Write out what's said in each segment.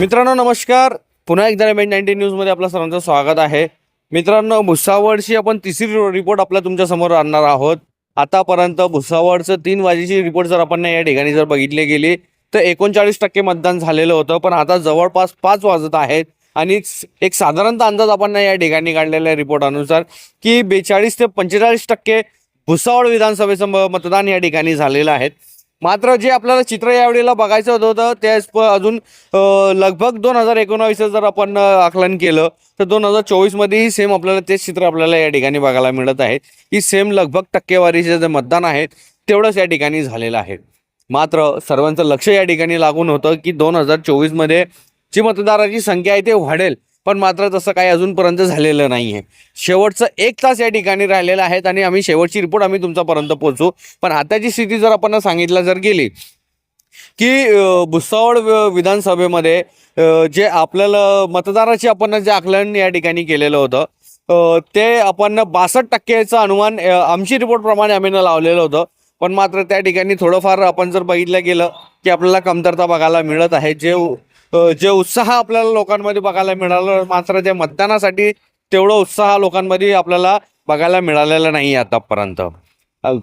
मित्रांनो नमस्कार. पुन्हा एकदा एम एच नाईन्टीन न्यूजमध्ये आपलं सर्वांचं स्वागत आहे. मित्रांनो भुसावळची आपण तिसरी रिपोर्ट आपल्या तुमच्यासमोर आणणार आहोत. आतापर्यंत भुसावळचं तीन वाजेची रिपोर्ट जर आपण या ठिकाणी जर बघितली गेली तर एकोणचाळीस टक्के मतदान झालेलं होतं. पण आता जवळपास पाच वाजत आहेत आणि एक साधारणतः अंदाज आपण या ठिकाणी काढलेल्या रिपोर्टानुसार की बेचाळीस ते पंचेचाळीस टक्के भुसावळ विधानसभेचं म- मतदान या ठिकाणी झालेलं आहे. मात्र जे आपल्याला चित्र यावेळेला बघायचं होतं ते प- अजून लगभग दोन हजार एकोणावीसचं जर आपण आकलन केलं तर दोन हजार चोवीसमध्येही सेम आपल्याला तेच चित्र आपल्याला या ठिकाणी बघायला मिळत आहे. की सेम लगभग टक्केवारीचे जे मतदान आहे तेवढंच या ठिकाणी झालेलं आहे. मात्र सर्वांचं लक्ष या ठिकाणी लागून होतं की दोन हजार चोवीसमध्ये जी मतदाराची संख्या आहे ते वाढेल. पण मात्र तसं काही अजूनपर्यंत झालेलं नाही आहे शेवटचं एक तास या ठिकाणी राहिलेलं आहेत आणि आम्ही शेवटची रिपोर्ट आम्ही तुमच्यापर्यंत पोहोचू. पण आताची स्थिती जर आपण सांगितलं जर गेली की भुसावळ विधानसभेमध्ये जे आपल्याला मतदाराचे आपण जे आकलन या ठिकाणी केलेलं होतं ते आपण बासष्ट टक्केचं अनुमान आमची रिपोर्टप्रमाणे आम्ही लावलेलं होतं. पण मात्र त्या ठिकाणी थोडंफार आपण जर बघितलं गेलं की आपल्याला कमतरता बघायला मिळत आहे. जे जे उत्साह आपल्याला लोकांमध्ये बघायला मिळालं मात्र त्या मतदानासाठी तेवढं उत्साह लोकांमध्ये आपल्याला बघायला मिळालेला नाही आतापर्यंत.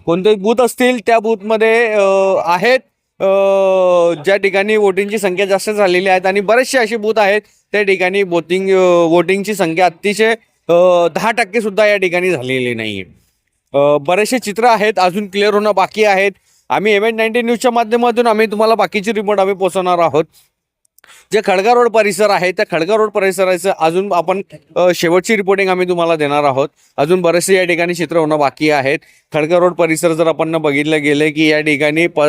कोणते बूथ असतील त्या बूथमध्ये आहेत. ज्या ठिकाणी वोटिंगची संख्या जास्त झालेली आहेत आणि बरेचसे असे बूथ आहेत त्या ठिकाणी वोटिंग वोटिंगची संख्या अतिशय दहा टक्के सुद्धा या ठिकाणी झालेली नाही आहे बरेचसे चित्र आहेत अजून क्लिअर होणं बाकी आहेत. आम्ही एम एन नाईन्टीन न्यूजच्या माध्यमातून आम्ही तुम्हाला बाकीची रिपोर्ट आम्ही पोहोचवणार आहोत. जे खडगा रोड परिसर आहे त्या खडगा रोड परिसराचं अजून आपण शेवटची रिपोर्टिंग आम्ही तुम्हाला देणार आहोत. अजून बरेचसे या ठिकाणी चित्र होणं बाकी आहेत. खडगा रोड परिसर जर आपण बघितलं गेलं की या ठिकाणी प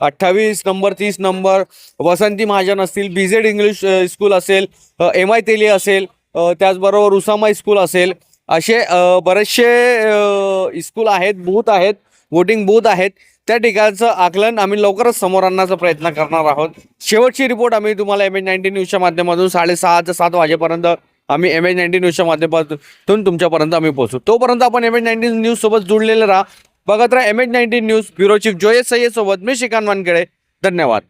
अठ्ठावीस नंबर तीस नंबर वसंती महाजन असतील बीझेड इंग्लिश स्कूल असेल एम आय तेली असेल त्याचबरोबर उसामा स्कूल असेल असे बरेचसे स्कूल आहेत बूथ आहेत वोटिंग बूथ आहेत. त्या ठिकाणचं आकलन आम्ही लवकरच समोर आणण्याचा प्रयत्न करणार आहोत. शेवटची रिपोर्ट आम्ही तुम्हाला एम एच नाईन्टी न्यूजच्या माध्यमातून साडेसहा ते सात वाजेपर्यंत आम्ही एम एच नाईन्टी न्यूजच्या माध्यमातून तुमच्यापर्यंत आम्ही पोहोचू. तोपर्यंत आपण एम एच नाईन्टी न्यूज सोबत जुळलेले राहा. बघत राहा M H ninety news bureau chief Joyce Sayyad सोबत मी श्रीकांत वानखेडे. धन्यवाद.